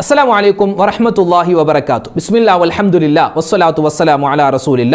അസ്സലാമു വലൈക്കും വറഹ്മത്തുള്ളാഹി വബർക്കാത്തു ബിസ്മില്ലാ അലഹമുല്ല വസ്സലാത്തു വസ്സലാമു അല റസൂലില്ല.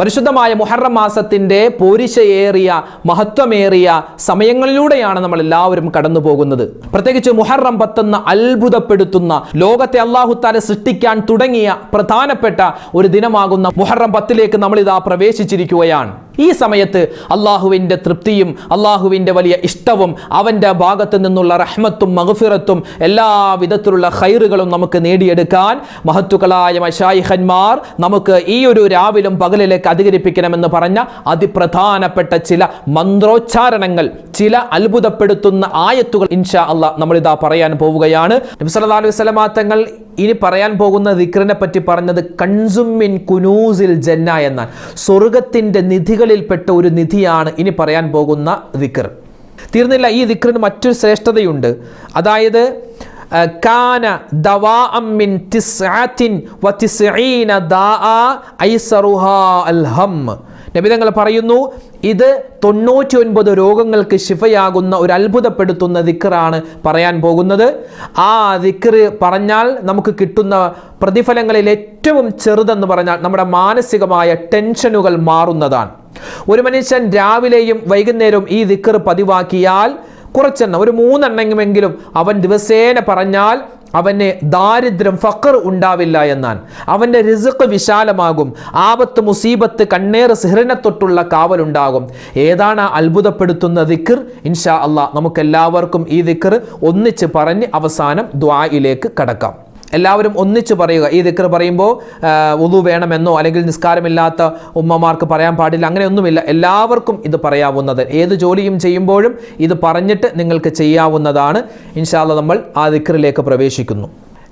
പരിശുദ്ധമായ മുഹറം മാസത്തിന്റെ പോരിശയേറിയ മഹത്വമേറിയ സമയങ്ങളിലൂടെയാണ് നമ്മൾ എല്ലാവരും കടന്നു പോകുന്നത് പ്രത്യേകിച്ച് മുഹറം പത്തെന്ന് അത്ഭുതപ്പെടുത്തുന്ന ലോകത്തെ അള്ളാഹുത്താല സൃഷ്ടിക്കാൻ തുടങ്ങിയ പ്രധാനപ്പെട്ട ഒരു ദിനമാകുന്ന മുഹറം പത്തിലേക്ക് നമ്മളിതാ പ്രവേശിച്ചിരിക്കുകയാണ്. ഈ സമയത്ത് അള്ളാഹുവിന്റെ തൃപ്തിയും അള്ളാഹുവിന്റെ വലിയ ഇഷ്ടവും അവന്റെ ഭാഗത്ത് നിന്നുള്ള റഹ്മത്തും മഹഫിറത്തും എല്ലാ വിധത്തിലുള്ള ഹൈറുകളും നമുക്ക് നേടിയെടുക്കാൻ മഹത്തുക്കളായ മഷായിഹന്മാർ നമുക്ക് ഈ ഒരു രാവിലും പകലിലേക്ക് അധികരിപ്പിക്കണമെന്ന് പറഞ്ഞ അതിപ്രധാനപ്പെട്ട ചില മന്ത്രോച്ചാരണങ്ങൾ ചില അത്ഭുതപ്പെടുത്തുന്ന ആയത്തുകൾ ഇൻഷാ അല്ല നമ്മളിതാ പറയാൻ പോവുകയാണ്. നബി സല്ലല്ലാഹു അലൈഹി ഇനി പറയാൻ പോകുന്ന ദിക്റിനെ പറ്റി പറഞ്ഞത് കൺസുമിൻ കുനൂസിൽ ജന്ന എന്നാൽ സ്വർഗത്തിന്റെ നിധികളിൽപ്പെട്ട ഒരു നിധിയാണ് ഇനി പറയാൻ പോകുന്ന ദിക്ർ. തീർന്നില്ല ഈ ദിക്റിന് മറ്റൊരു ശ്രേഷ്ഠതയുണ്ട്. അതായത് കാന ദവാ മിൻ തിസ്അത്തിൻ വ തിസ്ഈന ദാഅ ഐസറുഹാ അൽ ഹം. പറയുന്നു ഇത് തൊണ്ണൂറ്റി ഒൻപത് രോഗങ്ങൾക്ക് ശിഫയാകുന്ന ഒരു അത്ഭുതപ്പെടുത്തുന്ന ദിക്കറാണ് പറയാൻ പോകുന്നത്. ആ ദിക്കറ് പറഞ്ഞാൽ നമുക്ക് കിട്ടുന്ന പ്രതിഫലങ്ങളിൽ ഏറ്റവും ചെറുതെന്ന് പറഞ്ഞാൽ നമ്മുടെ മാനസികമായ ടെൻഷനുകൾ മാറുന്നതാണ്. ഒരു മനുഷ്യൻ രാവിലെയും വൈകുന്നേരവും ഈ ദിക്കർ പതിവാക്കിയാൽ കുറച്ചെണ്ണം ഒരു മൂന്നെണ്ണമെങ്കിലും അവൻ ദിവസേന പറഞ്ഞാൽ അവന് ദാരിദ്ര്യം ഫക്കർ ഉണ്ടാവില്ല എന്നാണ്. അവന്റെ റിസുക്ക് വിശാലമാകും. ആപത്ത് മുസീബത്ത് കണ്ണേറ് സിഹറിനെ തൊട്ടുള്ള കാവലുണ്ടാകും. ഏതാണ് അത്ഭുതപ്പെടുത്തുന്ന ദിക്കർ ഇൻഷാ അള്ളാഹ് നമുക്കെല്ലാവർക്കും ഈ ദിക്കർ ഒന്നിച്ച് പറഞ്ഞ് അവസാനം ദ്വായിലേക്ക് കടക്കാം. എല്ലാവരും ഒന്നിച്ച് പറയുക. ഈ ദിക്കർ പറയുമ്പോൾ ഉതു വേണമെന്നോ അല്ലെങ്കിൽ നിസ്കാരമില്ലാത്ത ഉമ്മമാർക്ക് പറയാൻ പാടില്ല അങ്ങനെയൊന്നുമില്ല. എല്ലാവർക്കും ഇത് പറയാവുന്നത്. ഏത് ജോലിയും ചെയ്യുമ്പോഴും ഇത് പറഞ്ഞിട്ട് നിങ്ങൾക്ക് ചെയ്യാവുന്നതാണ്. ഇൻഷാല്ല നമ്മൾ ആ ദിക്കറിലേക്ക് പ്രവേശിക്കുന്നു.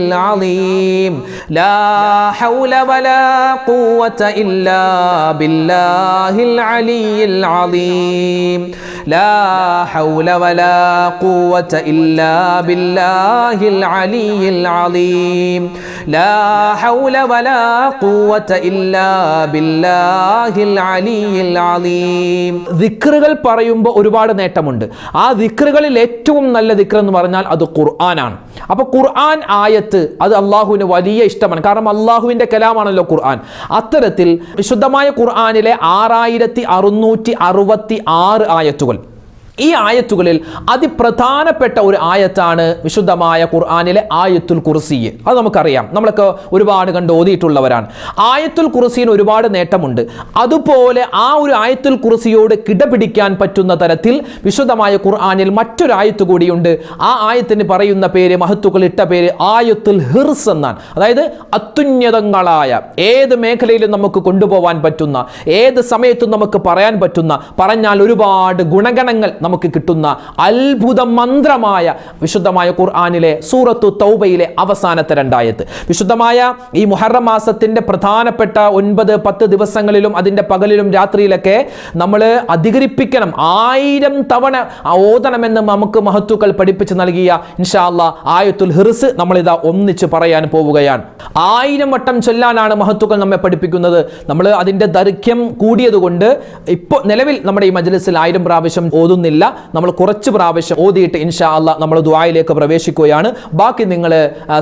العظيم لا حول ولا قوة إلا بالله العلي العظيم لا حول ولا قوة إلا بالله العلي العظيم لا حول ولا قوة إلا بالله العلي العظيم ذكرകൾ പറയുമ്പോൾ ഒരുപാട് നേട്ടമുണ്ട് ആ ദിക്റുകളിൽ ഏറ്റവും നല്ല ദിക്ർ എന്ന് പറഞ്ഞാൽ അത് ഖുർആനാണ് അപ്പോൾ ഖുർആൻ ആയത്ത് അത് അള്ളാഹുവിന് വലിയ ഇഷ്ടമാണ്. കാരണം അള്ളാഹുവിന്റെ കലാമാണല്ലോ ഖുർആൻ. അത്തരത്തിൽ വിശുദ്ധമായ ഖുർആാനിലെ ആറായിരത്തി അറുന്നൂറ്റി അറുപത്തി ആറ് ആയത്തുകൾ. ഈ ആയത്തുകളിൽ അതിപ്രധാനപ്പെട്ട ഒരു ആയത്താണ് വിശുദ്ധമായ ഖുർആാനിലെ ആയത്തുൽ കുർസി. അത് നമുക്കറിയാം. നമ്മളൊക്കെ ഒരുപാട് കണ്ട് ഓതിയിട്ടുള്ളവരാണ്. ആയത്തുൽ കുർസിന് ഒരുപാട് നേട്ടമുണ്ട്. അതുപോലെ ആ ഒരു ആയത്തുൽ കുർസിയോട് കിടപിടിക്കാൻ പറ്റുന്ന തരത്തിൽ വിശുദ്ധമായ ഖുർആാനിൽ മറ്റൊരു ആയത്ത് കൂടിയുണ്ട്. ആ ആയത്തിന് പറയുന്ന പേര് മഹത്തുക്കൾ ഇട്ട പേര് ആയത്തുൽ ഹിർസ് എന്നാണ്. അതായത് അത്യുന്നതങ്ങളായ ഏത് മേഖലയിലും നമുക്ക് കൊണ്ടുപോകാൻ പറ്റുന്ന ഏത് സമയത്തും നമുക്ക് പറയാൻ പറ്റുന്ന പറഞ്ഞാൽ ഒരുപാട് ഗുണഗണങ്ങൾ നമുക്ക് കിട്ടുന്ന അത്ഭുത മന്ത്രമായ വിശുദ്ധമായ ഖുർആാനിലെ സൂറത്തു തൗബയിലെ അവസാനത്തെ രണ്ടായത്ത്. വിശുദ്ധമായ ഈ മുഹറം മാസത്തിന്റെ പ്രധാനപ്പെട്ട ഒൻപത് പത്ത് ദിവസങ്ങളിലും അതിന്റെ പകലിലും രാത്രിയിലൊക്കെ നമ്മൾ അധികരിപ്പിക്കണം. ആയിരം തവണ ഓതണമെന്ന് നമുക്ക് മഹത്തുക്കൾ പഠിപ്പിച്ച് നൽകിയ ഇൻഷാല്ല ആയത്തുൽ ഹിർസ് നമ്മളിതാ ഒന്നിച്ച് പറയാൻ പോവുകയാണ്. ആയിരം വട്ടം ചൊല്ലാനാണ് മഹത്തുക്കൾ നമ്മെ പഠിപ്പിക്കുന്നത്. നമ്മൾ അതിന്റെ ദൈർഘ്യം കൂടിയതുകൊണ്ട് ഇപ്പോൾ നിലവിൽ നമ്മുടെ ഈ മജ്ലിസിൽ ആയിരം പ്രാവശ്യം ഓതുന്നില്ല. നമ്മൾ കുറച്ച് പ്രാവശ്യം ഓതിയിട്ട് ഇൻഷാ അല്ല നമ്മൾ ദുആയിലേക്ക് പ്രവേശിക്കുകയാണ്. ബാക്കി നിങ്ങൾ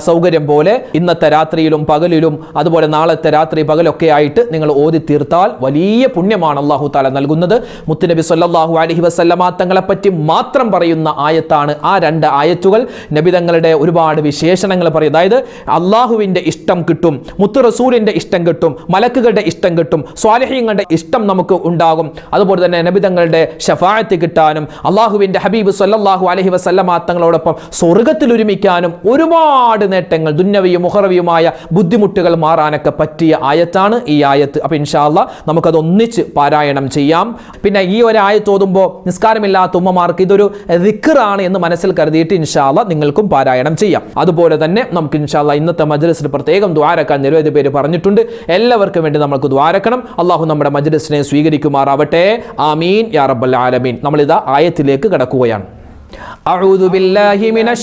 സൗകര്യം പോലെ ഇന്നത്തെ രാത്രിയിലും പകലിലും അതുപോലെ നാളത്തെ രാത്രി പകലൊക്കെ ആയിട്ട് നിങ്ങൾ ഓതി തീർത്താൽ വലിയ പുണ്യമാണ് അള്ളാഹു താല നൽകുന്നത്. മുത്തുനബി സല്ലാഹു അലഹി വസല്ലമ തങ്ങളെ പറ്റി മാത്രം പറയുന്ന ആയത്താണ് ആ രണ്ട് ആയത്തുകൾ. നബിതങ്ങളുടെ ഒരുപാട് വിശേഷണങ്ങൾ പറയും. അതായത് അള്ളാഹുവിന്റെ ഇഷ്ടം കിട്ടും മുത്തു റസൂലിന്റെ ഇഷ്ടം കിട്ടും മലക്കുകളുടെ ഇഷ്ടം കിട്ടും സ്വാലഹ്യങ്ങളുടെ ഇഷ്ടം നമുക്ക് ഉണ്ടാകും. അതുപോലെ തന്നെ നബിതങ്ങളുടെ ഷഫായത്ത് കിട്ടാനും അള്ളാഹുവിന്റെ ഹബീബ് സല്ലാഹു അലഹി വസല്ലമ തങ്ങളോടൊപ്പം സ്വർഗത്തിൽ ഒരുമിക്കാനും ഒരുപാട് നേട്ടങ്ങൾ ദുന്നവിയും മുഹറവിയുമായ ബുദ്ധിമുട്ടുകൾ മാറാനൊക്കെ പറ്റിയ ആയത്താണ് ഈ ആയത്ത്. അപ്പം ഇൻഷാല്ല നമുക്കത് ഒന്നിച്ച് പാരായണം ചെയ്യാം. പിന്നെ ഈ ഒരു ആയത്ത് ഓതുമ്പോൾ നിസ്കാരമില്ലാത്ത ഉമ്മമാർക്ക് ഇതൊരു റിക്കറാണ് എന്ന് മനസ്സിൽ കരുതിയിട്ട് ഇൻഷാല്ല നിങ്ങൾക്കും പാരായണം ചെയ്യാം. അതുപോലെ തന്നെ നമുക്ക് ഇൻഷാല്ല ഇന്നത്തെ മജ്ലിസിൽ പ്രത്യേകം ദ്വാരക്കാൻ നിരവധി പേര് പറഞ്ഞിട്ടുണ്ട്. എല്ലാവർക്കും വേണ്ടി നമുക്ക് ദ്വാരക്കണം. അള്ളാഹു നമ്മുടെ മജ്ലിസിനെ സ്വീകരിക്കുമാറാവട്ടെ. ആമീൻ. യാ റബ്ബൽ ആലമീൻ. നമ്മളിതാ ആയത്തിലേക്ക് കടക്കുകയാണ്. അഴുതുബില്ലാഹിമിന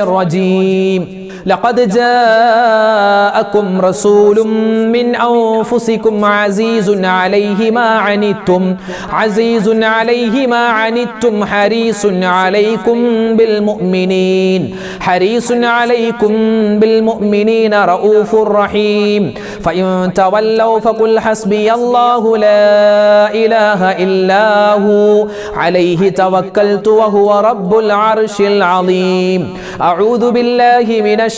റജീം. لقد جاءكم رسول من أنفسكم عزيز عليه ما عنتم عزيز عليه ما عنتم حريص عليكم بالمؤمنين حريص عليكم بالمؤمنين رؤوف رحيم. فإن تولوا فقل حسبي الله لا إله إلا هو عليه توكلت وهو رب العرش العظيم. أعوذ بالله من الشيطان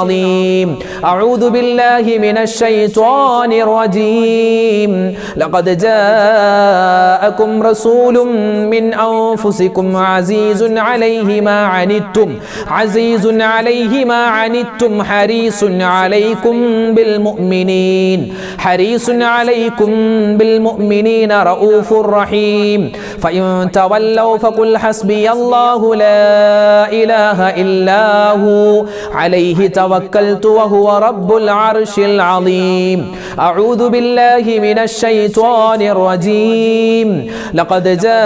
العظيم. أعوذ بالله من الشيطان الرجيم. لقد جاءكم رسول من أنفسكم عزيز عليه ما عنتم عزيز عليه ما عنتم حريص عليكم بالمؤمنين حريص عليكم بالمؤمنين رؤوف رحيم. فإن تولوا فقل حسبي الله لا إله إلا هو عليه توكلت وهو رب العرش العظيم. أعوذ بالله من الشيطان الرجيم. لقد جاءكم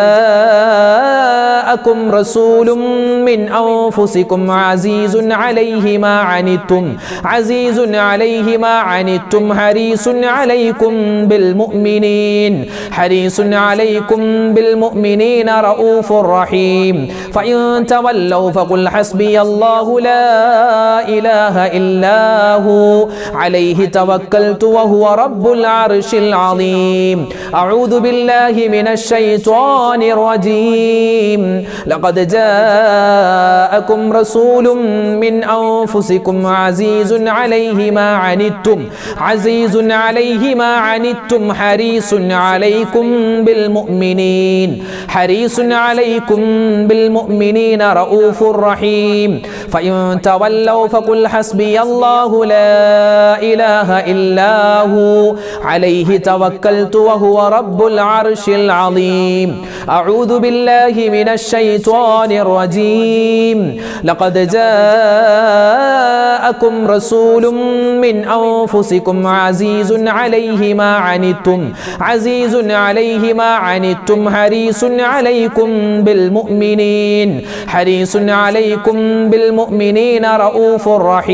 رسول من أنفسكم عزيز عليه ما عنتم عزيز عليه ما عنتم حريص عليكم بالمؤمنين حريص عليكم بالمؤمنين رؤوف رحيم. فإن تولوا فقل حسبي الله لا إله إلا هو عليه توكلت وهو رب العرش العظيم أعوذ بالله من الشيطان الرجيم لقد جاءكم رسول من أنفسكم عزيز عليه ما عنتم عزيز عليه ما عنتم حريص عليكم بالمؤمنين حريص عليكم بالمؤمنين رؤوف رحيم فإن تولوا فقل حسبي الله لا إله إلا هو. عليه توكلت وهو رب العرش العظيم. أعوذ بالله من الشيطان الرجيم. لقد جاءكم رسول من أنفسكم عزيز عليه ما عنتم. عزيز عليه ما عنتم. حريص عليكم بالمؤمنين. حريص عليكم بالمؤمنين. رؤوف رحيم.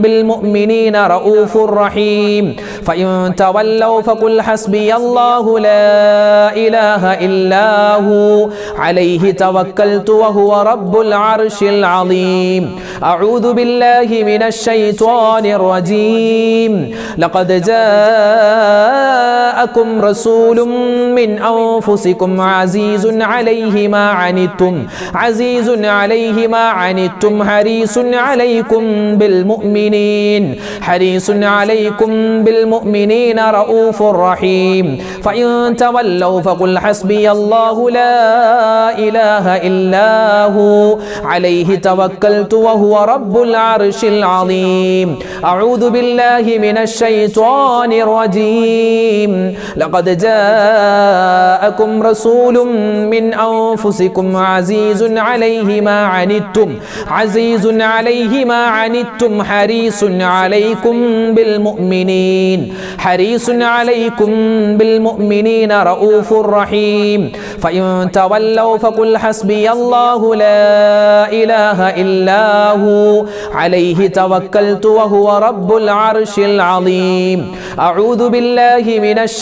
بالمؤمنين رؤوف رحيم. فإن تولوا فقل حسبي الله لا إله إلا هو. عليه توكلت وهو رب العرش العظيم. أعوذ بالله من الشيطان الرجيم. لقد جاءكم رسول من أنفسكم عزيز عليه ما عنتم عزيز عليه ما عنتم حريص عليكم بالمؤمنين حريص عليكم بالمؤمنين رؤوف رحيم. فإن تولوا فقل حسبي الله لا إله إلا هو عليه توكلت وهو رب العرش العظيم. أعوذ بالله من الشيطان الرجيم. لقد جاءكم رسول من أنفسكم عزيز عليه ما عنتم عزيز عليه ما عنتم حريص عليكم بالمؤمنين حريص عليكم بالمؤمنين رؤوف رحيم. فإن تولوا فقل حسبي الله لا إله إلا هو عليه توكلت وهو رب العرش العظيم. أعوذ بالله من الشيطان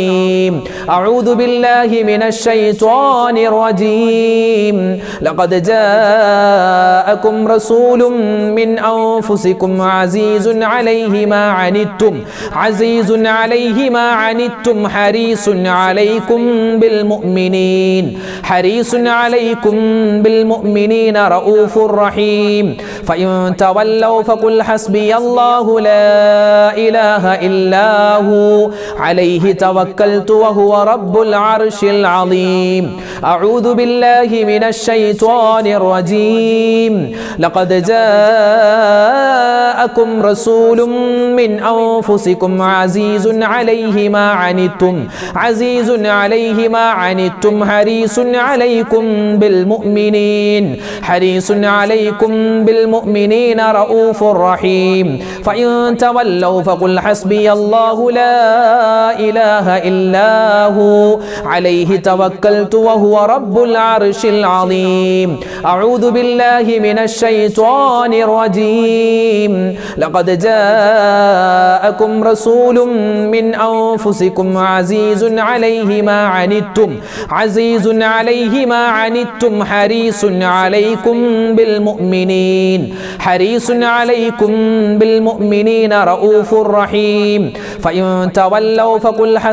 أعوذ بالله من الشيطان الرجيم. لقد جاءكم رسول من أنفسكم عزيز عليه ما عنتم عزيز عليه ما عنتم حريص عليكم بالمؤمنين حريص عليكم بالمؤمنين رؤوف رحيم. فإن تولوا فقل حسبي الله لا إله إلا هو عليه توكلت وهو رب العرش العظيم. أعوذ بالله من الشيطان الرجيم. لقد جاءكم رسول من أنفسكم عزيز عليه ما عنتم عزيز عليه ما عنتم حريص عليكم بالمؤمنين حريص عليكم بالمؤمنين رؤوف رحيم. فإن تولوا فقل حسبي الله لا إله إلا هو عليه توكلت وهو رب العرش العظيم أعوذ بالله من الشيطان الرجيم لقد جاءكم رسول من أنفسكم عزيز عليه ما عنتم عزيز عليه ما عنتم حريص عليكم بالمؤمنين حريص عليكم بالمؤمنين رؤوف رحيم فإن تولوا فقل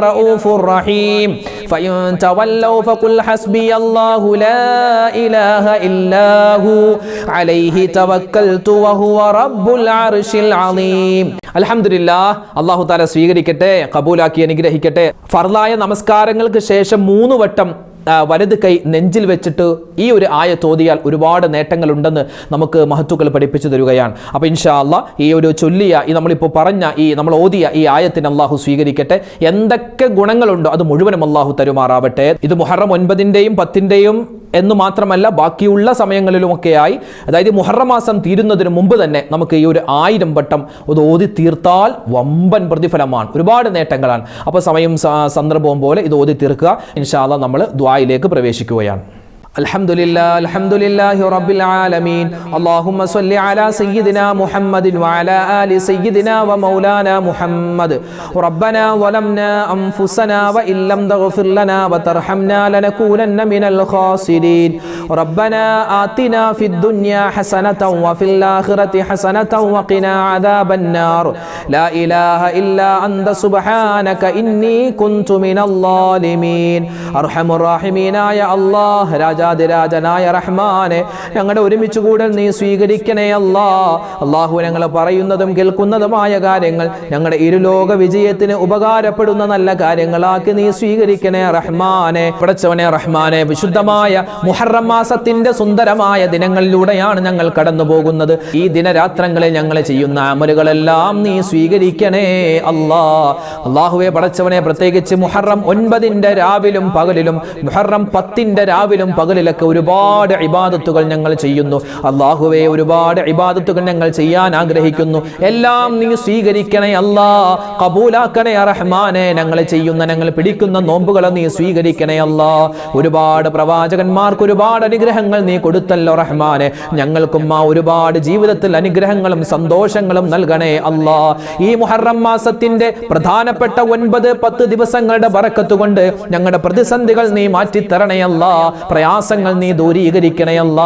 رؤوف رحيم فإن تولوا فقل حسبي الله لا إله إلا هو عليه توكلت وهو رب العرش العظيم അലഹമില്ല അള്ളാഹു താല സ്വീകരിക്കട്ടെ കബൂലാക്കി അനുഗ്രഹിക്കട്ടെ ഫർലായ നമസ്കാരങ്ങൾക്ക് ശേഷം മൂന്ന് വട്ടം ആ, വലത് കൈ നെഞ്ചിൽ വെച്ചിട്ട് ഈ ഒരു ആയ തോതിയാൽ ഒരുപാട് നേട്ടങ്ങളുണ്ടെന്ന് നമുക്ക് മഹത്തുക്കൾ പഠിപ്പിച്ചു തരികയാണ്. അപ്പോൾ ഇൻഷാ അല്ല ഈ ഒരു ചൊല്ലിയ ഈ നമ്മളിപ്പോൾ പറഞ്ഞ ഈ നമ്മൾ ഓതിയ ഈ ആയത്തിന് അള്ളാഹു സ്വീകരിക്കട്ടെ. എന്തൊക്കെ ഗുണങ്ങളുണ്ടോ അത് മുഴുവനും അള്ളാഹു തരുമാറാവട്ടെ. ഇത് മുഹറം ഒൻപതിന്റെയും പത്തിന്റെയും എന്ന് മാത്രമല്ല ബാക്കിയുള്ള സമയങ്ങളിലുമൊക്കെയായി അതായത് മുഹറം മാസം തീരുന്നതിന് മുമ്പ് തന്നെ നമുക്ക് ഈ ഒരു ആയിരം വട്ടം അത് ഓതി തീർത്താൽ വമ്പൻ പ്രതിഫലമാണ്. ഒരുപാട് നേട്ടങ്ങളാണ്. അപ്പോൾ സമയം സന്ദർഭവും പോലെ ഇത് ഓതി തീർക്കുക. ഇൻഷാല്ല നമ്മൾ ദ്വായിലേക്ക് പ്രവേശിക്കുകയാണ്. الحمد لله الحمد لله رب العالمين اللهم صل على سيدنا محمد وعلى آل سيدنا ومولانا محمد ربنا ظلمنا أنفسنا وإن لم تغفر لنا وترحمنا لنكونن من الخاسرين ربنا آتنا في الدنيا حسنة وفي الآخرة حسنة وقنا عذاب النار لا إله إلا أنت سبحانك إني كنت من الظالمين أرحم الراحمين يا الله രാജാതിരാജനായ റഹ്മാനെ ഞങ്ങളുടെ ഒരുമിച്ച് കൂടൽ നീ സ്വീകരിക്കണേ അല്ലാ. അള്ളാഹു ഞങ്ങൾ പറയുന്നതും കേൾക്കുന്നതുമായ കാര്യങ്ങൾ ഞങ്ങളുടെ ഇരുലോക വിജയത്തിന് ഉപകാരപ്പെടുന്ന നല്ല കാര്യങ്ങളാക്കി നീ സ്വീകരിക്കണേ റഹ്മാനെ. പടച്ചവനെ റഹ്മാനെ വിശുദ്ധമായ മുഹറം മാസത്തിന്റെ സുന്ദരമായ ദിനങ്ങളിലൂടെയാണ് ഞങ്ങൾ കടന്നു പോകുന്നത് ഈ ദിനരാത്രങ്ങളിൽ ഞങ്ങൾ ചെയ്യുന്ന അമലുകളെല്ലാം നീ സ്വീകരിക്കണേ അല്ലാ. അള്ളാഹുവെ പടച്ചവനെ പ്രത്യേകിച്ച് മുഹറം ഒൻപതിന്റെ രാവിലും പകലിലും മുഹറം പത്തിന്റെ രാവിലും പകലിലൊക്കെ ഒരുപാട് ഇബാദത്തുകൾ ഞങ്ങൾ ചെയ്യുന്നു. അള്ളാഹുവെ ഒരുപാട് ഇബാദത്തുകൾ ഞങ്ങൾ ചെയ്യാൻ ആഗ്രഹിക്കുന്നു. എല്ലാം നീ സ്വീകരിക്കണേ അല്ലാ. കബൂലാക്കണേ റഹ്മാനെ. ഞങ്ങൾ ചെയ്യുന്ന ഞങ്ങൾ പിടിക്കുന്ന നോമ്പുകളെ നീ സ്വീകരിക്കണേ അല്ലാ. ഒരുപാട് പ്രവാചകന്മാർക്ക് ഒരുപാട് അനുഗ്രഹങ്ങൾ നീ കൊടുത്തല്ലോ റഹ്മാനെ. ഞങ്ങൾക്കും ആ ഒരുപാട് ജീവിതത്തിൽ അനുഗ്രഹങ്ങളും സന്തോഷങ്ങളും നൽകണേ അല്ലാ. ഈ മുഹറം മാസത്തിന്റെ പ്രധാനപ്പെട്ട ഒൻപത് പത്ത് ദിവസങ്ങളുടെ വറക്കത്തുകൊണ്ട് ഞങ്ങളുടെ പ്രതിസന്ധികൾ നീ മാറ്റിത്തരണയല്ല പ്രയാസങ്ങൾ നീ ദൂരീകരിക്കണയല്ല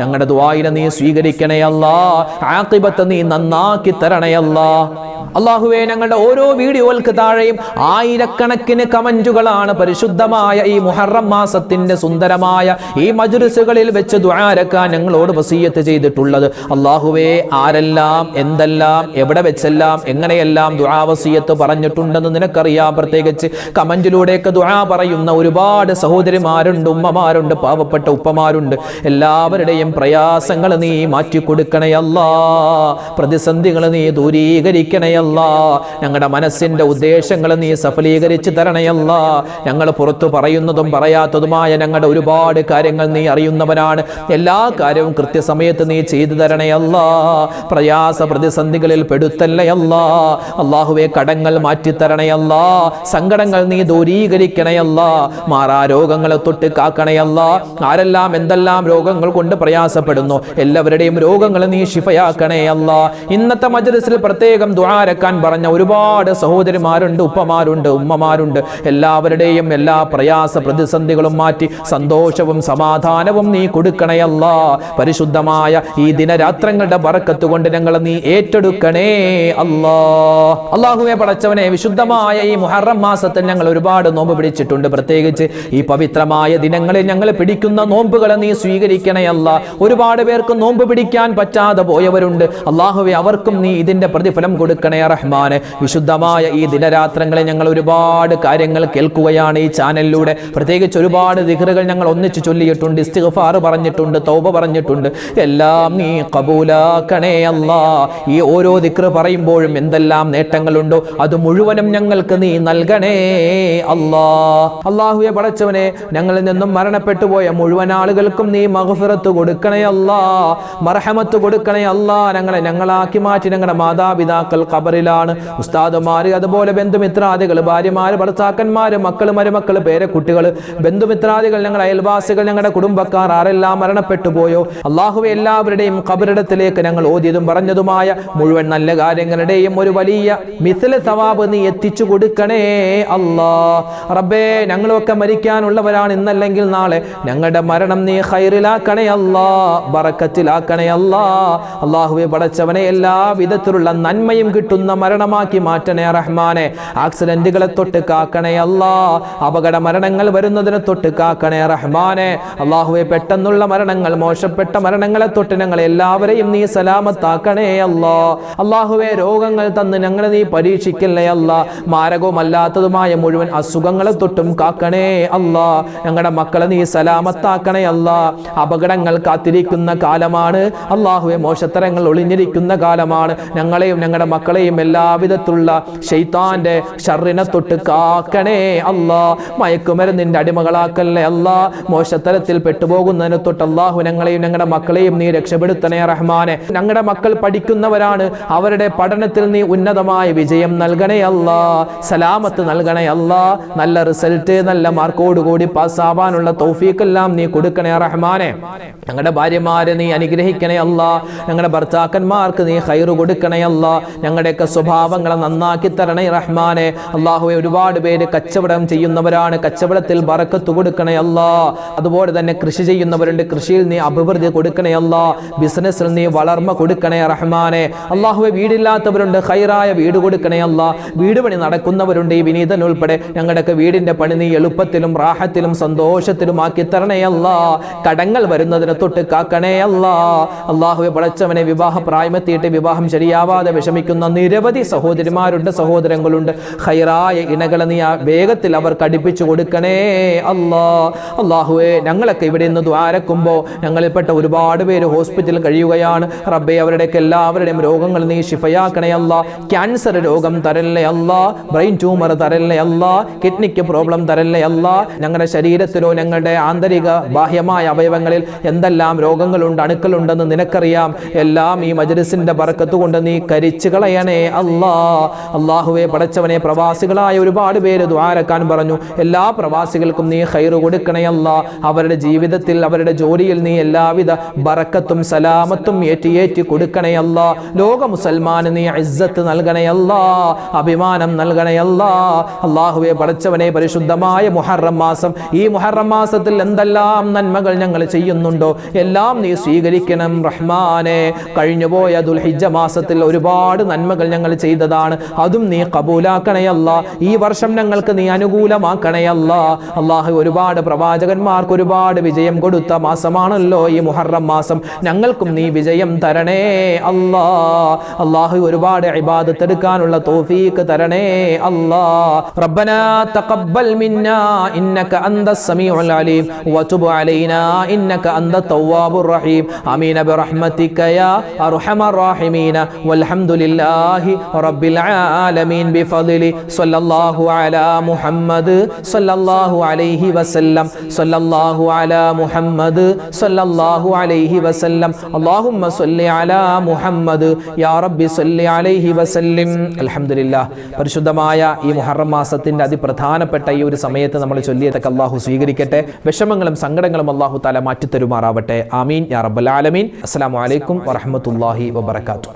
ഞങ്ങളുടെ ദ്വായിനെ നീ സ്വീകരിക്കണയല്ല ആക്കിബത്ത് നീ നന്നാക്കി തരണയല്ല അള്ളാഹുവെ ഞങ്ങളുടെ ഓരോ വീഡിയോകൾക്ക് താഴെയും ആയിരക്കണക്കിന് കമന്റുകളാണ് പരിശുദ്ധമായ ഈ മുഹറം മാസത്തിന്റെ സുന്ദരമായ ഈ മജുരിസുകളിൽ വെച്ച് ദ്വാരക്കാൻ ഞങ്ങളോട് വസീയത്ത് ചെയ്തിട്ടുള്ളത്. അള്ളാഹുവെ ആരെല്ലാം എന്തെല്ലാം എവിടെ വെച്ചെല്ലാം എങ്ങനെയെല്ലാം ദുരാവസീയത്ത് പറഞ്ഞിട്ടുണ്ടെന്ന് നിനക്കറിയാം. പ്രത്യേകിച്ച് കമന്റിലൂടെയൊക്കെ ദുആ പറയുന്ന ഒരുപാട് സഹോദരിമാരുണ്ട് ഉമ്മമാരുണ്ട് പാവപ്പെട്ട ഉപ്പമാരുണ്ട്. എല്ലാവരുടെയും പ്രയാസങ്ങൾ നീ മാറ്റിക്കൊടുക്കണേ അല്ലാ. പ്രതിസന്ധികൾ നീ ദൂരീകരിക്കണേ അനുഗ്രഹിക്കണയല്ല ഞങ്ങളുടെ മനസ്സിന്റെ ഉദ്ദേശങ്ങൾ നീ സഫലീകരിച്ച് തരണയല്ല. ഞങ്ങൾ പുറത്തു പറയുന്നതും പറയാത്തതുമായ ഞങ്ങളുടെ ഒരുപാട് കാര്യങ്ങൾ നീ അറിയുന്നവനാണ്. എല്ലാ കാര്യവും കൃത്യസമയത്ത് നീ ചെയ്തു തരണയല്ല. പ്രയാസ പ്രതിസന്ധികളിൽ പെടുത്തല്ലയല്ല. അള്ളാഹുവെ കടങ്ങൾ മാറ്റിത്തരണയല്ല സങ്കടങ്ങൾ നീ ദൂരീകരിക്കണയല്ല. മാറാ രോഗങ്ങളെ തൊട്ട് കാക്കണയല്ല. ആരെല്ലാം എന്തെല്ലാം രോഗങ്ങൾ കൊണ്ട് പ്രയാസപ്പെടുന്നു എല്ലാവരുടെയും രോഗങ്ങൾ നീ ശിഫയാക്കണേ അല്ല ഇന്നത്തെ മജലിസിൽ പ്രത്യേകം ദ്വാരക്കാൻ പറഞ്ഞ ഒരുപാട് സഹോദരിമാരുണ്ട് ഉപ്പമാരുണ്ട് ഉമ്മമാരുണ്ട്. എല്ലാവരുടെയും എല്ലാ പ്രയാസ പ്രതിസന്ധികളും മാറ്റി സന്തോഷവും സമാധാനവും നീ കൊടുക്കണയല്ല പരിശുദ്ധമായ ഈ ദിനരാത്രങ്ങളുടെ വറക്കത്ത് കൊണ്ട് ഞങ്ങൾ നീ ഏറ്റെടുക്കണേ അല്ലാ. അള്ളാഹുവെ പടച്ചവനെ വിശുദ്ധമായ ഈ മുഹറം മാസത്തിൽ ഞങ്ങൾ ഒരുപാട് നോമ്പ് പിടിച്ചിട്ടുണ്ട്. പ്രത്യേകിച്ച് ഈ പവിത്രമായ ദിനങ്ങളിൽ ഞങ്ങൾ പിടിക്കുന്ന നോമ്പുകളെ നീ സ്വീകരിക്കണേ അല്ല. ഒരുപാട് പേർക്ക് നോമ്പ് പിടിക്കാൻ പറ്റാതെ പോയവരുണ്ട്. അള്ളാഹുവെ അവർക്കും നീ ഇതിന്റെ പ്രതിഫലം കൊടുക്കണേ റഹ്മാന് വിശുദ്ധമായ ഈ ദിനരാത്രങ്ങളെ ഞങ്ങൾ ഒരുപാട് കാര്യങ്ങൾ കേൾക്കുകയാണ് ഈ ചാനലിലൂടെ. പ്രത്യേകിച്ച് ഒരുപാട് ദിഹറുകൾ ഞങ്ങൾ ഒന്നിച്ച് ചൊല്ലിയിട്ടുണ്ട് ഇസ്തിഗ്ഫാർ പറഞ്ഞിട്ടുണ്ട് തൗബ പറഞ്ഞിട്ടുണ്ട്. എല്ലാം നീ കബൂലാക്കണേ അല്ലാ. ഈ ഓരോ ദിക്ർ പറയുമ്പോഴും എന്തെല്ലാം നേട്ടങ്ങളുണ്ടോ അത് മുഴുവനും ഞങ്ങൾക്ക് നീ നൽകണേ അല്ലാ. അള്ളാഹുയെ പടച്ചവനെ ഞങ്ങളിൽ നിന്നും മരണപ്പെട്ടു പോയ മുഴുവൻ ആളുകൾക്കും നീ മഹഫിറത്ത് കൊടുക്കണേ അല്ലാ. മർഹമത്ത് കൊടുക്കണേ അല്ലാ. ഞങ്ങളെ ഞങ്ങളാക്കി മാറ്റി ഞങ്ങളുടെ മാതാപിതാക്കൾ ഖബറിലാണ്. ഉസ്താദുമാര് അതുപോലെ ബന്ധുമിത്രാദികൾ ഭാര്യമാര് ഭർത്താക്കന്മാര് മക്കൾ മരുമക്കൾ പേരക്കുട്ടികൾ ബന്ധുമിത്രാദികൾ ഞങ്ങൾ അയൽവാസികൾ ഞങ്ങളുടെ കുടുംബക്കാർ ആരെല്ലാം മരണപ്പെട്ടു പോയോ? അള്ളാഹുവെ എല്ലാവരുടെയും ഖബറിടത്തിലേക്ക് ഞങ്ങൾ ഓതിയതും പറഞ്ഞതുമായ മുഴുവൻ നല്ല കാര്യങ്ങളുടെയും ഒരു വലിയ മിഥില സവാബ് നീ എത്തിച്ചു കൊടുക്കണേ അല്ലാ. റബ്ബേ ഞങ്ങളൊക്കെ മരിക്കാനുള്ളവരാണ് ഇന്നല്ലെങ്കിൽ നാളെ. ഞങ്ങളുടെ മരണം നീ ഹൈറിലാക്കണേ അല്ലാ. ബറക്കത്തിലാക്കണേ അല്ലാ. അള്ളാഹുവെ പടച്ചവനെ എല്ലാ വിധത്തിലുള്ള നന്മയും കിട്ടുന്ന. മരണമാക്കി മാറ്റണേ റഹ്മാനെ. ആക്സിഡന്റുകളെ തൊട്ട് കാക്കണേ അല്ലാ. അപകട മരണങ്ങൾ വരുന്നതിനെ തൊട്ട് കാക്കണേ റഹ്മാനെ. അള്ളാഹുവെ പെട്ടെന്നുള്ള മരണങ്ങൾ മോശപ്പെട്ട മരണങ്ങളെ തൊട്ട് ഞങ്ങൾ എല്ലാവരെയും നീ സലാമത്താക്കണേ അല്ലാ. അള്ളാഹുവെ രോഗങ്ങൾ തന്ന് ഞങ്ങളെ നീ പരീക്ഷിക്കല്ലേ അല്ല. മാരകവുമല്ലാത്തതുമായ മുഴുവൻ അസുഖങ്ങളെ തൊട്ടും കാക്കണേ അല്ലാ. ഞങ്ങളുടെ മക്കളെ നീ സലാമത്താക്കണേ അല്ല. അപകടങ്ങൾ കാത്തിരിക്കുന്ന കാലമാണ്. അള്ളാഹുവെ മോശത്തരങ്ങൾ ഒളിഞ്ഞിരിക്കുന്ന കാലമാണ്. ഞങ്ങളെയും ഞങ്ങളുടെ മക്കളെയും എല്ലാവിധത്തിലുള്ള ഷെയ്ത്താന്റെ ഷറിനെ തൊട്ട് കാക്കണേ അല്ലാ. മയക്കുമരുന്നിന്റെ അടിമകളാക്കല്ലേ അല്ലാ. മോശത്തരത്തിൽ പെട്ടുപോകുന്നതിനെ തൊട്ട് അള്ളാഹു ഞങ്ങളെയും ഞങ്ങളുടെ മക്കളെയും നീ രക്ഷപ്പെടുത്തണേ റഹ്മാനെ. ഞങ്ങളുടെ മക്കൾ പഠിക്കുന്നവരാണ്. അവരുടെ പഠനത്തിൽ നീ ഉന്നതമായ വിജയം നൽകണേ അല്ലാ. സലാമത്ത് നൽകണേ അല്ലാ. നല്ല റിസൾട്ട് നല്ല മാർക്കോട് കൂടി പാസ്സാവാനുള്ള തൗഫീഖെല്ലാം നീ കൊടുക്കണേ റഹ്മാനെ. ഞങ്ങളുടെ ഭാര്യമാരെ നീ അനുഗ്രഹിക്കണേ അല്ല. ഞങ്ങളുടെ ഭർത്താക്കന്മാർക്ക് നീ ഹൈറ് കൊടുക്കണേ അല്ല. ഞങ്ങളുടെയൊക്കെ സ്വഭാവങ്ങളെ നന്നാക്കി തരണേ റഹ്മാനെ. അള്ളാഹുവെ ഒരുപാട് പേര് കച്ചവടം ചെയ്യുന്നവരാണ്. കച്ചവടത്തിൽ ബറക്കത്ത് കൊടുക്കണേ അല്ല. അതുപോലെ തന്നെ കൃഷി ചെയ്യുന്നവരുണ്ട്. കൃഷിയിൽ നീ അഭിവൃദ്ധി കൊടുക്കണേ അല്ല. ബിസിനസ്സിൽ നീ വളർമ്മ കൊടുക്കണേ റഹ്മാനെ. അള്ളാഹുവെ വീടില്ലാത്തവരുണ്ട്. ഹൈറായ വീട് കൊടുക്കണേ അല്ല. വീട് പണി നടക്കുന്നവരുണ്ട് ഈ വിനീതൻ ഉൾപ്പെടെ. ഞങ്ങളുടെയൊക്കെ വീടിന്റെ പണി നീ എളുപ്പത്തിലും റാഹത്തിലും സന്തോഷത്തിലും ആക്കി തരണേ അല്ല. കടങ്ങൾ വരുന്നതിനെ തൊട്ട് കാക്കണേ അല്ല. അള്ളാഹുവെ പടച്ചവനെ വിവാഹ പ്രായമെത്തിയിട്ട് വിവാഹം ശരിയാവാതെ വിഷമിക്കുന്ന നിരവധി സഹോദരിമാരുണ്ട് സഹോദരങ്ങളുണ്ട്. ഹൈറായ ഇണകളെ നീ ആ വേഗത്തിൽ അവർ കടിപ്പിച്ചു കൊടുക്കണേ അല്ലാ. അള്ളാഹുവെ ഞങ്ങളൊക്കെ ഇവിടെ നിന്ന് ദ്വാരക്കുമ്പോൾ ഞങ്ങളിൽപ്പെട്ട ഒരുപാട് പേര് ഹോസ്പിറ്റലിൽ കഴിയുകയാണ്. റബ്ബെ അവരുടെയൊക്കെ എല്ലാവരുടെയും രോഗങ്ങൾ നീ ഷിഫയാക്കണേ അല്ല. ക്യാൻസർ രോഗം തരല്ലേ അല്ല. ബ്രെയിൻ ട്യൂമർ തരല്ലേ അല്ല. കിഡ്നിക്ക് പ്രോബ്ലം തരല്ലേ അല്ല. ഞങ്ങളുടെ ശരീരത്തിലോ ഞങ്ങളുടെ ആന്തരിക ബാഹ്യമായ അവയവങ്ങളിൽ എന്തെല്ലാം രോഗങ്ങളുണ്ട് അണുക്കളുണ്ടെന്ന് നിനക്കറിയാം. എല്ലാം ഈ മജലിസിന്റെ പറക്കത്തുകൊണ്ട് നീ കരിച്ചു കളയണേ അല്ലാ അള്ളാഹുവെ പടച്ചവനെ പ്രവാസികളായ ഒരുപാട് പേര് ദ്വാരക്കാൻ പറഞ്ഞു. എല്ലാ പ്രവാസികൾക്കും നീ ഹൈറ് കൊടുക്കണേ അല്ല. അവരുടെ ജീവിതത്തിൽ അവരുടെ ജോലിയിൽ നീ എല്ലാവിധ ബറക്കത്തും സലാമത്തും ഏറ്റിയേറ്റി ഏറ്റി കൊടുക്കണേ അല്ല. ലോക മുസൽമാന് നീ ഇസ്സത്ത് നൽകണേ അല്ല. അഭിമാനം നൽകണേ അല്ല. അള്ളാഹുവെ പടച്ചവനെ പരിശുദ്ധമായ മുഹറം മാസം. ഈ മുഹറം മാസത്തിൽ എന്തെല്ലാം നന്മകൾ ഞങ്ങൾ ചെയ്യുന്നുണ്ടോ? എല്ലാം നീ സ്വീകരിക്കണം റഹ്മാനെ. കഴിഞ്ഞുപോയ ദുൽഹിജ മാസത്തിൽ ഒരുപാട് നന്മകൾ ഞങ്ങൾ ചെയ്തതാണ് അതും നീ കബൂലാക്കണയല്ല ഈ വർഷം ഞങ്ങൾക്ക് നീ അനുകൂലമാക്കണയല്ല അള്ളാഹു ഒരുപാട് പ്രവാചകന്മാർക്ക് ഒരുപാട് വിജയം കൊടുത്ത മാസമാണല്ലോ ഈ മുഹറം മാസം ഞങ്ങൾക്കും നീ വിജയം തരണേ അല്ലാ അള്ളാഹു ഒരുപാട് ഇബാദത്ത് എടുക്കാനുള്ള തോഫീക്ക് തരണേ അല്ലാ റബ്ബനാ തഖബ്ബൽ മിന്നാ ഇന്നക അന്ത സമീഉൽ അലീം വതുബ് അലൈനാ ഇന്നക അന്ത തവ്വാബുർ റഹീം ആമീൻ ബിറഹ്മതിക യാ അർഹമർ റഹീമീൻ വൽഹംദുലില്ലാഹി لله ലല്ലാഹി റബ്ബിൽ ആലമീൻ ബിഫദ്ലി സല്ലല്ലാഹു അലാ മുഹമ്മദ് സല്ലല്ലാഹു അലൈഹി വസല്ലം. സല്ലല്ലാഹു അലാ മുഹമ്മദ് സല്ലല്ലാഹു അലൈഹി വസല്ലം. അല്ലാഹുമ്മ സല്ലി അലാ മുഹമ്മദ്. യാ റബ്ബി സല്ലി അലൈഹി വസല്ലം. അൽഹംദുലില്ലാ പരിശുദ്ധമായ ഈ മുഹറം മാസത്തിന്റെ അതിപ്രധാനപ്പെട്ട ഈ ഒരു സമയത്ത് നമ്മൾ ചൊല്ലിയതൊക്കെ അള്ളാഹു സ്വീകരിക്കട്ടെ. വിഷമങ്ങളും സങ്കടങ്ങളും അള്ളാഹു താല മാറ്റിത്തരുമാറാവട്ടെ. ആമീൻ. യാ റബ്ബൽ ആലമീൻ. വറഹമത്തല്ലാഹി വബർക്കാത്തു